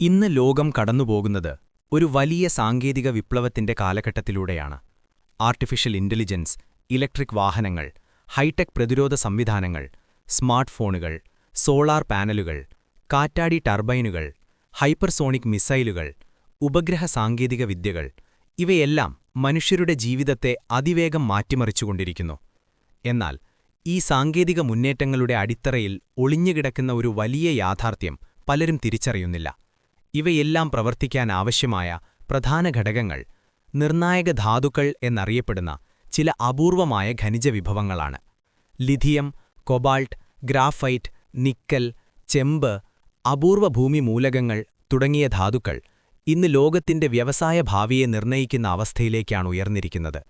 ഇന്ന് ലോകം കടന്നുപോകുന്നത് ഒരു വലിയ സാങ്കേതിക വിപ്ലവത്തിന്റെ കാലഘട്ടത്തിലൂടെയാണ്. ആർട്ടിഫിഷ്യൽ ഇന്റലിജൻസ് ഇലക്ട്രിക് വാഹനങ്ങൾ ഹൈടെക് പ്രതിരോധ സംവിധാനങ്ങൾ സ്മാർട്ട് ഫോണുകൾ സോളാർ പാനലുകൾ കാറ്റാടി ടർബൈനുകൾ ഹൈപ്പർസോണിക് മിസൈലുകൾ ഉപഗ്രഹ സാങ്കേതിക വിദ്യകൾ ഇവയെല്ലാം മനുഷ്യരുടെ ജീവിതത്തെ അതിവേഗം മാറ്റിമറിച്ചുകൊണ്ടിരിക്കുന്നു. എന്നാൽ ഈ സാങ്കേതിക മുന്നേറ്റങ്ങളുടെ അടിത്തറയിൽ ഒളിഞ്ഞുകിടക്കുന്ന ഒരു വലിയ യാഥാർത്ഥ്യം പലരും തിരിച്ചറിയുന്നില്ല. ഇവയെല്ലാം പ്രവർത്തിക്കാൻ ആവശ്യമായ പ്രധാന ഘടകങ്ങൾ നിർണായക ധാതുക്കൾ എന്നറിയപ്പെടുന്ന ചില അപൂർവമായ ഖനിജ വിഭവങ്ങളാണ്. ലിഥിയം കൊബാൾട്ട് ഗ്രാഫൈറ്റ് നിക്കൽ ചെമ്പ് അപൂർവ ഭൂമി മൂലകങ്ങൾ തുടങ്ങിയ ധാതുക്കൾ ഇന്ന് ലോകത്തിന്റെ വ്യവസായ ഭാവിയെ നിർണയിക്കുന്ന അവസ്ഥയിലേക്കാണ് ഉയർന്നിരിക്കുന്നത്.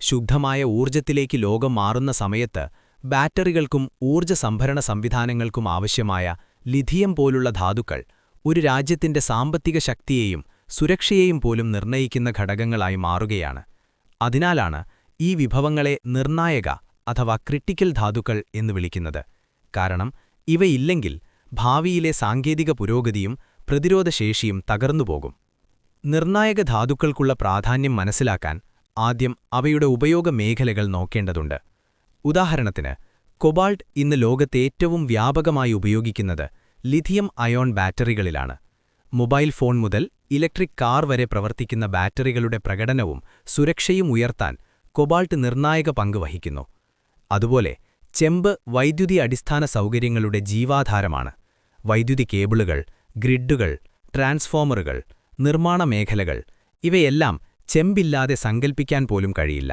ശുദ്ധമായ ഊർജത്തിലേക്ക് ലോകം മാറുന്ന സമയത്ത് ബാറ്ററികൾക്കും ഊർജ സംഭരണ സംവിധാനങ്ങൾക്കും ആവശ്യമായ ലിഥിയം പോലുള്ള ധാതുക്കൾ ഒരു രാജ്യത്തിന്റെ സാമ്പത്തിക ശക്തിയെയും സുരക്ഷയെയും പോലും നിർണയിക്കുന്ന ഘടകങ്ങളായി മാറുകയാണ്. അതിനാലാണ് ഈ വിഭവങ്ങളെ നിർണായക അഥവാ ക്രിട്ടിക്കൽ ധാതുക്കൾ എന്ന് വിളിക്കുന്നത്. കാരണം ഇവയില്ലെങ്കിൽ ഭാവിയിലെ സാങ്കേതിക പുരോഗതിയും പ്രതിരോധശേഷിയും തകർന്നുപോകും നിർണായക ധാതുക്കൾക്കുള്ള പ്രാധാന്യം മനസ്സിലാക്കാൻ ആദ്യം അവയുടെ ഉപയോഗ മേഖലകൾ നോക്കേണ്ടതുണ്ട്. ഉദാഹരണത്തിന് കൊബാൾട്ട് ഇന്ന് ലോകത്തെ ഏറ്റവും വ്യാപകമായി ഉപയോഗിക്കുന്നത് ലിഥിയം അയോൺ ബാറ്ററികളിലാണ്. മൊബൈൽ ഫോൺ മുതൽ ഇലക്ട്രിക് കാർ വരെ പ്രവർത്തിക്കുന്ന ബാറ്ററികളുടെ പ്രകടനവും സുരക്ഷയും ഉയർത്താൻ കൊബാൾട്ട് നിർണായക പങ്ക് വഹിക്കുന്നു. അതുപോലെ ചെമ്പ് വൈദ്യുതി അടിസ്ഥാന സൗകര്യങ്ങളുടെ ജീവാധാരമാണ്. വൈദ്യുതി കേബിളുകൾ ഗ്രിഡുകൾ ട്രാൻസ്ഫോമറുകൾ നിർമ്മാണ മേഖലകൾ ഇവയെല്ലാം ചെമ്പില്ലാതെ സങ്കൽപ്പിക്കാൻ പോലും കഴിയില്ല.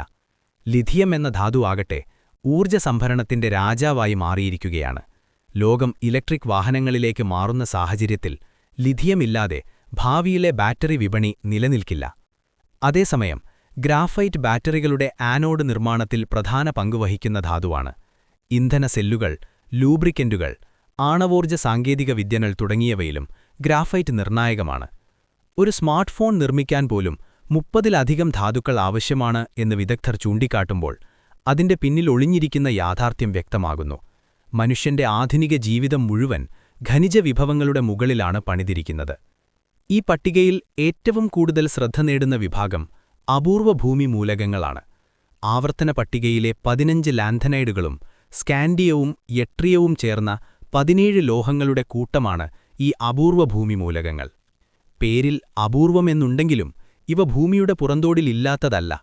ലിഥിയം എന്ന ധാതുവാകട്ടെ ഊർജ സംഭരണത്തിന്റെ രാജാവായി മാറിയിരിക്കുകയാണ്. ലോകം ഇലക്ട്രിക് വാഹനങ്ങളിലേക്ക് മാറുന്ന സാഹചര്യത്തിൽ ലിഥിയമില്ലാതെ ഭാവിയിലെ ബാറ്ററി വിപണി നിലനിൽക്കില്ല. അതേസമയം ഗ്രാഫൈറ്റ് ബാറ്ററികളുടെ ആനോഡ് നിർമ്മാണത്തിൽ പ്രധാന പങ്കുവഹിക്കുന്ന ധാതുവാണ്. ഇന്ധന സെല്ലുകൾ ലൂബ്രിക്കന്റുകൾ ആണവോർജ സാങ്കേതിക വിദ്യകൾ തുടങ്ങിയവയിലും ഗ്രാഫൈറ്റ് നിർണായകമാണ്. ഒരു സ്മാർട്ട് ഫോൺ നിർമ്മിക്കാൻ പോലും മുപ്പതിലധികം ധാതുക്കൾ ആവശ്യമാണ് എന്ന് വിദഗ്ധർ ചൂണ്ടിക്കാട്ടുമ്പോൾ അതിന്റെ പിന്നിൽ ഒളിഞ്ഞിരിക്കുന്ന യാഥാർത്ഥ്യം വ്യക്തമാകുന്നു. മനുഷ്യന്റെ ആധുനിക ജീവിതം മുഴുവൻ ഖനിജ വിഭവങ്ങളുടെ മുകളിലാണ് പണിതിരിക്കുന്നത്. ഈ പട്ടികയിൽ ഏറ്റവും കൂടുതൽ ശ്രദ്ധ നേടുന്ന വിഭാഗം അപൂർവ ഭൂമി മൂലകങ്ങളാണ്. ആവർത്തന പട്ടികയിലെ പതിനഞ്ച് ലാന്ധനൈഡുകളും സ്കാൻഡിയവും യട്രിയവും ചേർന്ന പതിനേഴ് ലോഹങ്ങളുടെ കൂട്ടമാണ് ഈ അപൂർവ ഭൂമി മൂലകങ്ങൾ. പേരിൽ അപൂർവമെന്നുണ്ടെങ്കിലും ഇവ ഭൂമിയുടെ പുറന്തോടിലില്ലാത്തതല്ല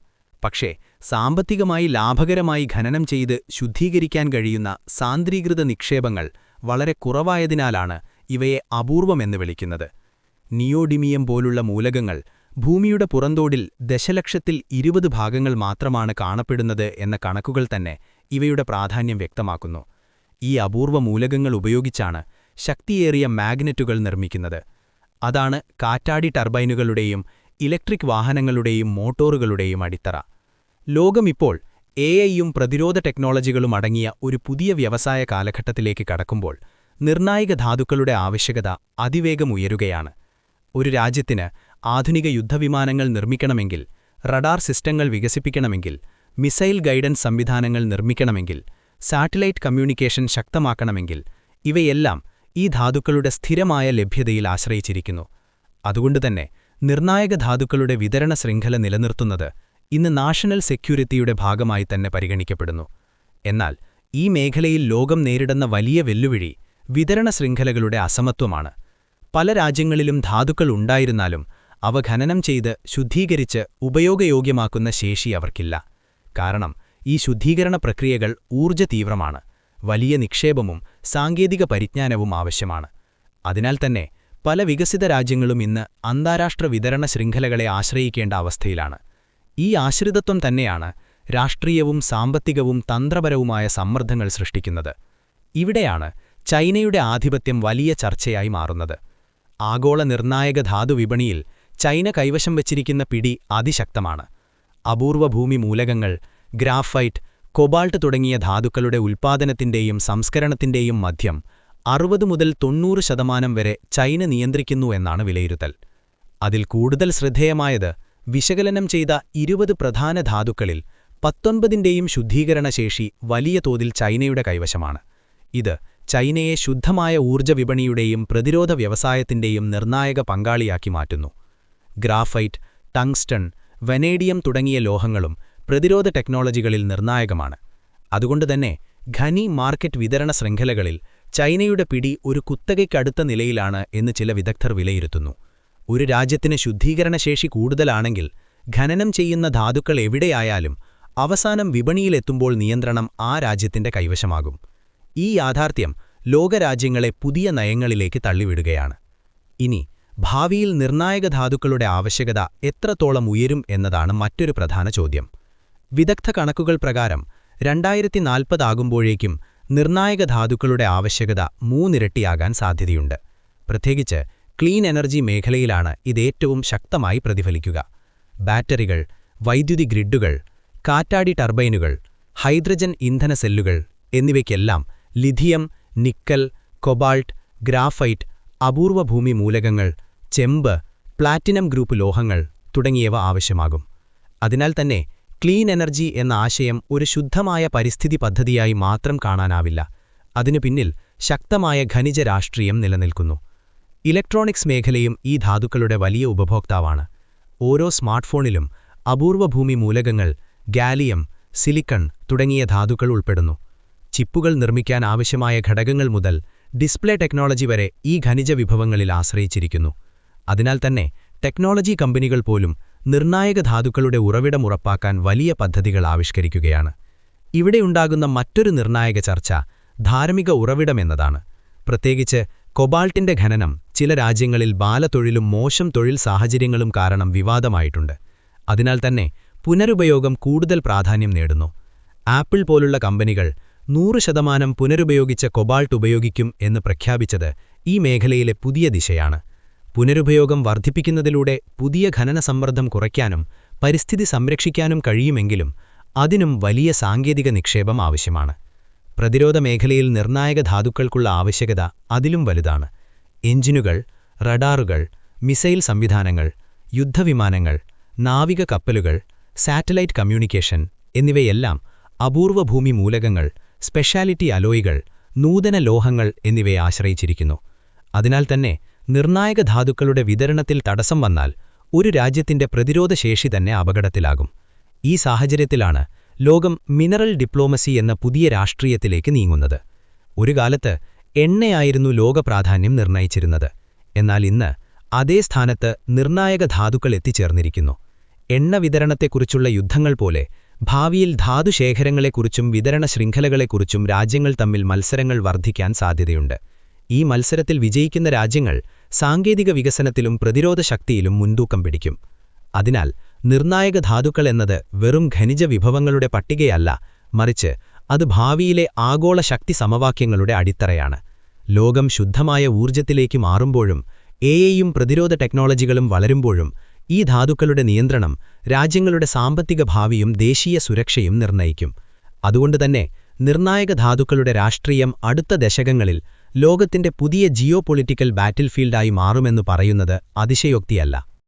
പക്ഷേ സാമ്പത്തികമായി ലാഭകരമായി ഖനനം ചെയ്ത് ശുദ്ധീകരിക്കാൻ കഴിയുന്ന സാന്ദ്രീകൃത നിക്ഷേപങ്ങൾ വളരെ കുറവായതിനാലാണ് ഇവയെ അപൂർവമെന്ന് വിളിക്കുന്നത്. നിയോഡിമിയം പോലുള്ള മൂലകങ്ങൾ ഭൂമിയുടെ പുറന്തോടിൽ ദശലക്ഷത്തിൽ ഇരുപത് ഭാഗങ്ങൾ മാത്രമാണ് കാണപ്പെടുന്നത് എന്ന കണക്കുകൾ തന്നെ ഇവയുടെ പ്രാധാന്യം വ്യക്തമാക്കുന്നു. ഈ അപൂർവ മൂലകങ്ങൾ ഉപയോഗിച്ചാണ് ശക്തിയേറിയ മാഗ്നറ്റുകൾ നിർമ്മിക്കുന്നത്. അതാണ് കാറ്റാടി ടർബൈനുകളുടെയും ഇലക്ട്രിക് വാഹനങ്ങളുടെയും മോട്ടോറുകളുടെയും അടിത്തറ. ലോകമിപ്പോൾ എ ഐയും പ്രതിരോധ ടെക്നോളജികളും അടങ്ങിയ ഒരു പുതിയ വ്യവസായ കാലഘട്ടത്തിലേക്ക് കടക്കുമ്പോൾ നിർണായക ധാതുക്കളുടെ ആവശ്യകത അതിവേഗം ഉയരുകയാണ്. ഒരു രാജ്യത്തിന് ആധുനിക യുദ്ധവിമാനങ്ങൾ നിർമ്മിക്കണമെങ്കിൽ റഡാർ സിസ്റ്റങ്ങൾ വികസിപ്പിക്കണമെങ്കിൽ മിസൈൽ ഗൈഡൻസ് സംവിധാനങ്ങൾ നിർമ്മിക്കണമെങ്കിൽ സാറ്റലൈറ്റ് കമ്മ്യൂണിക്കേഷൻ ശക്തമാക്കണമെങ്കിൽ ഇവയെല്ലാം ഈ ധാതുക്കളുടെ സ്ഥിരമായ ലഭ്യതയിൽ ആശ്രയിച്ചിരിക്കുന്നു. അതുകൊണ്ടുതന്നെ നിർണായക ധാതുക്കളുടെ വിതരണ ശൃംഖല നിലനിർത്തുന്നത് ഇന്ന് നാഷണൽ സെക്യൂരിറ്റിയുടെ ഭാഗമായി തന്നെ പരിഗണിക്കപ്പെടുന്നു. എന്നാൽ ഈ മേഖലയിൽ ലോകം നേരിടുന്ന വലിയ വെല്ലുവിളി വിതരണ ശൃംഖലകളുടെ അസമത്വമാണ്. പല രാജ്യങ്ങളിലും ധാതുക്കൾ ഉണ്ടായിരുന്നാലും അവ ഖനനം ചെയ്ത് ശുദ്ധീകരിച്ച് ഉപയോഗയോഗ്യമാക്കുന്ന ശേഷി അവർക്കില്ല. കാരണം ഈ ശുദ്ധീകരണ പ്രക്രിയകൾ ഊർജ തീവ്രമാണ് വലിയ നിക്ഷേപവും സാങ്കേതിക പരിജ്ഞാനവും ആവശ്യമാണ്. അതിനാൽ തന്നെ പല വികസിത രാജ്യങ്ങളും ഇന്ന് അന്താരാഷ്ട്ര വിതരണ ശൃംഖലകളെ ആശ്രയിക്കേണ്ട അവസ്ഥയിലാണ്. ഈ ആശ്രിതത്വം തന്നെയാണ് രാഷ്ട്രീയവും സാമ്പത്തികവും തന്ത്രപരവുമായ സമ്മർദ്ദങ്ങൾ സൃഷ്ടിക്കുന്നത്. ഇവിടെയാണ് ചൈനയുടെ ആധിപത്യം വലിയ ചർച്ചയായി മാറുന്നത്. ആഗോള നിർണായക ധാതു വിപണിയിൽ ചൈന കൈവശം വച്ചിരിക്കുന്ന പിടി അതിശക്തമാണ്. അപൂർവ ഭൂമി മൂലകങ്ങൾ ഗ്രാഫൈറ്റ് കൊബാൾട്ട് തുടങ്ങിയ ധാതുക്കളുടെ ഉൽപ്പാദനത്തിന്റെയും സംസ്കരണത്തിന്റെയും മധ്യം അറുപത് മുതൽ തൊണ്ണൂറ് ശതമാനം വരെ ചൈന നിയന്ത്രിക്കുന്നു എന്നാണ് വിലയിരുത്തൽ. അതിൽ കൂടുതൽ ശ്രദ്ധേയമായത് വിശകലനം ചെയ്ത ഇരുപത് പ്രധാന ധാതുക്കളിൽ പത്തൊൻപതിന്റെയും ശുദ്ധീകരണശേഷി വലിയ തോതിൽ ചൈനയുടെ കൈവശമാണ്. ഇത് ചൈനയെ ശുദ്ധമായ ഊർജ വിപണിയുടെയും പ്രതിരോധ വ്യവസായത്തിന്റെയും നിർണായക പങ്കാളിയാക്കി മാറ്റുന്നു. ഗ്രാഫൈറ്റ് ടങ്സ്റ്റൺ വനേഡിയം തുടങ്ങിയ ലോഹങ്ങളും പ്രതിരോധ ടെക്നോളജികളിൽ നിർണായകമാണ്. അതുകൊണ്ടുതന്നെ ഖനി മാർക്കറ്റ് വിതരണ ശൃംഖലകളിൽ ചൈനയുടെ പിടി ഒരു കുത്തകയ്ക്കടുത്ത നിലയിലാണ് എന്ന് ചില വിദഗ്ധർ വിലയിരുത്തുന്നു. ഒരു രാജ്യത്തിന് ശുദ്ധീകരണശേഷി കൂടുതലാണെങ്കിൽ ഖനനം ചെയ്യുന്ന ധാതുക്കൾ എവിടെയായാലും അവസാനം വിപണിയിലെത്തുമ്പോൾ നിയന്ത്രണം ആ രാജ്യത്തിന്റെ കൈവശമാകും. ഈ യാഥാർത്ഥ്യം ലോകരാജ്യങ്ങളെ പുതിയ നയങ്ങളിലേക്ക് തള്ളിവിടുകയാണ്. ഇനി ഭാവിയിൽ നിർണായക ധാതുക്കളുടെ ആവശ്യകത എത്രത്തോളം ഉയരും എന്നതാണ് മറ്റൊരു പ്രധാന ചോദ്യം. വിദഗ്ധ കണക്കുകൾ പ്രകാരം രണ്ടായിരത്തി നാൽപ്പതാകുമ്പോഴേക്കും നിർണായക ധാതുക്കളുടെ ആവശ്യകത മൂന്നിരട്ടിയാകാൻ സാധ്യതയുണ്ട്. പ്രത്യേകിച്ച് ക്ലീൻ എനർജി മേഖലയിലാണ് ഇതേറ്റവും ശക്തമായി പ്രതിഫലിക്കുക. ബാറ്ററികൾ വൈദ്യുതി ഗ്രിഡുകൾ കാറ്റാടി ടർബൈനുകൾ ഹൈഡ്രജൻ ഇന്ധന സെല്ലുകൾ എന്നിവയ്ക്കെല്ലാം ലിഥിയം നിക്കൽ കൊബാൾട്ട് ഗ്രാഫൈറ്റ് അപൂർവ ഭൂമി മൂലകങ്ങൾ ചെമ്പ് പ്ലാറ്റിനം ഗ്രൂപ്പ് ലോഹങ്ങൾ തുടങ്ങിയവ ആവശ്യമാകും. അതിനാൽ തന്നെ ക്ലീൻ എനർജി എന്ന ആശയം ഒരു ശുദ്ധമായ പരിസ്ഥിതി പദ്ധതിയായി മാത്രം കാണാനാവില്ല. അതിനു പിന്നിൽ ശക്തമായ ഖനിജ രാഷ്ട്രീയം നിലനിൽക്കുന്നു. ഇലക്ട്രോണിക്സ് മേഖലയും ഈ ധാതുക്കളുടെ വലിയ ഉപഭോക്താവാണ്. ഓരോ സ്മാർട്ട്ഫോണിലും അപൂർവഭൂമി മൂലകങ്ങൾ ഗാലിയം സിലിക്കൺ തുടങ്ങിയ ധാതുക്കൾ ഉൾപ്പെടുന്നു. ചിപ്പുകൾ നിർമ്മിക്കാൻ ആവശ്യമായ ഘടകങ്ങൾ മുതൽ ഡിസ്പ്ലേ ടെക്നോളജി വരെ ഈ ഖനിജ വിഭവങ്ങളിൽ ആശ്രയിച്ചിരിക്കുന്നു. അതിനാൽ തന്നെ ടെക്നോളജി കമ്പനികൾ പോലും നിർണായക ധാതുക്കളുടെ ഉറവിടം ഉറപ്പാക്കാൻ വലിയ പദ്ധതികൾ ആവിഷ്കരിക്കുകയാണ്. ഇവിടെയുണ്ടാകുന്ന മറ്റൊരു നിർണായക ചർച്ച ധാർമ്മിക ഉറവിടമെന്നതാണ് പ്രത്യേകിച്ച് കൊബാൾട്ടിന്റെ ഖനനം ചില രാജ്യങ്ങളിൽ ബാലതൊഴിലും മോശം തൊഴിൽ സാഹചര്യങ്ങളും കാരണം വിവാദമായിട്ടുണ്ട്. അതിനാൽ തന്നെ പുനരുപയോഗം കൂടുതൽ പ്രാധാന്യം നേടുന്നു. ആപ്പിൾ പോലുള്ള കമ്പനികൾ നൂറ് ശതമാനം പുനരുപയോഗിച്ച കൊബാൾട്ട് ഉപയോഗിക്കും എന്ന് പ്രഖ്യാപിച്ചത് ഈ മേഖലയിലെ പുതിയ ദിശയാണ്. പുനരുപയോഗം വർദ്ധിപ്പിക്കുന്നതിലൂടെ പുതിയ ഖനന സമ്മർദ്ദം കുറയ്ക്കാനും പരിസ്ഥിതി സംരക്ഷിക്കാനും കഴിയുമെങ്കിലും അതിനും വലിയ സാങ്കേതിക നിക്ഷേപം ആവശ്യമാണ്. പ്രതിരോധ മേഖലയിൽ നിർണായക ധാതുക്കൾക്കുള്ള ആവശ്യകത അതിലും വലുതാണ്. എഞ്ചിനുകൾ റഡാറുകൾ മിസൈൽ സംവിധാനങ്ങൾ യുദ്ധവിമാനങ്ങൾ നാവിക കപ്പലുകൾ സാറ്റലൈറ്റ് കമ്മ്യൂണിക്കേഷൻ എന്നിവയെല്ലാം അപൂർവ ഭൂമി മൂലകങ്ങൾ സ്പെഷ്യാലിറ്റി അലോയികൾ നൂതന ലോഹങ്ങൾ എന്നിവയെ ആശ്രയിച്ചിരിക്കുന്നു. അതിനാൽ തന്നെ നിർണായക ധാതുക്കളുടെ വിതരണത്തിൽ തടസ്സം വന്നാൽ ഒരു രാജ്യത്തിന്റെ പ്രതിരോധശേഷി തന്നെ അപകടത്തിലാകും. ഈ സാഹചര്യത്തിലാണ് ലോകം മിനറൽ ഡിപ്ലോമസി എന്ന പുതിയ രാഷ്ട്രീയത്തിലേക്ക് നീങ്ങുന്നത്. ഒരു കാലത്ത് എണ്ണയായിരുന്നു ലോക പ്രാധാന്യം നിർണയിച്ചിരുന്നത്. എന്നാൽ ഇന്ന് അതേ സ്ഥാനത്ത് നിർണായക ധാതുക്കൾ എത്തിച്ചേർന്നിരിക്കുന്നു. എണ്ണ വിതരണത്തെക്കുറിച്ചുള്ള യുദ്ധങ്ങൾ പോലെ ഭാവിയിൽ ധാതുശേഖരങ്ങളെക്കുറിച്ചും വിതരണ ശൃംഖലകളെക്കുറിച്ചും രാജ്യങ്ങൾ തമ്മിൽ മത്സരങ്ങൾ വർദ്ധിക്കാൻ സാധ്യതയുണ്ട്. ഈ മത്സരത്തിൽ വിജയിക്കുന്ന രാജ്യങ്ങൾ സാങ്കേതിക വികസനത്തിലും പ്രതിരോധ ശക്തിയിലും മുൻതൂക്കം പിടിക്കും. അതിനാൽ നിർണായക ധാതുക്കൾ എന്നത് വെറും ഖനിജ വിഭവങ്ങളുടെ പട്ടികയല്ല മറിച്ച് അത് ഭാവിയിലെ ആഗോള ശക്തി സമവാക്യങ്ങളുടെ അടിത്തറയാണ്. ലോകം ശുദ്ധമായ ഊർജത്തിലേക്ക് മാറുമ്പോഴും എയും പ്രതിരോധ ടെക്നോളജികളും വളരുമ്പോഴും ഈ ധാതുക്കളുടെ നിയന്ത്രണം രാജ്യങ്ങളുടെ സാമ്പത്തിക ഭാവിയും ദേശീയ സുരക്ഷയും നിർണയിക്കും അതുകൊണ്ടുതന്നെ നിർണായക ധാതുക്കളുടെ രാഷ്ട്രീയം അടുത്ത ദശകങ്ങളിൽ ലോകത്തിന്റെ പുതിയ ജിയോ പൊളിറ്റിക്കൽ ബാറ്റിൽഫീൽഡായി മാറുമെന്ന് പറയുന്നത് അതിശയോക്തിയല്ല.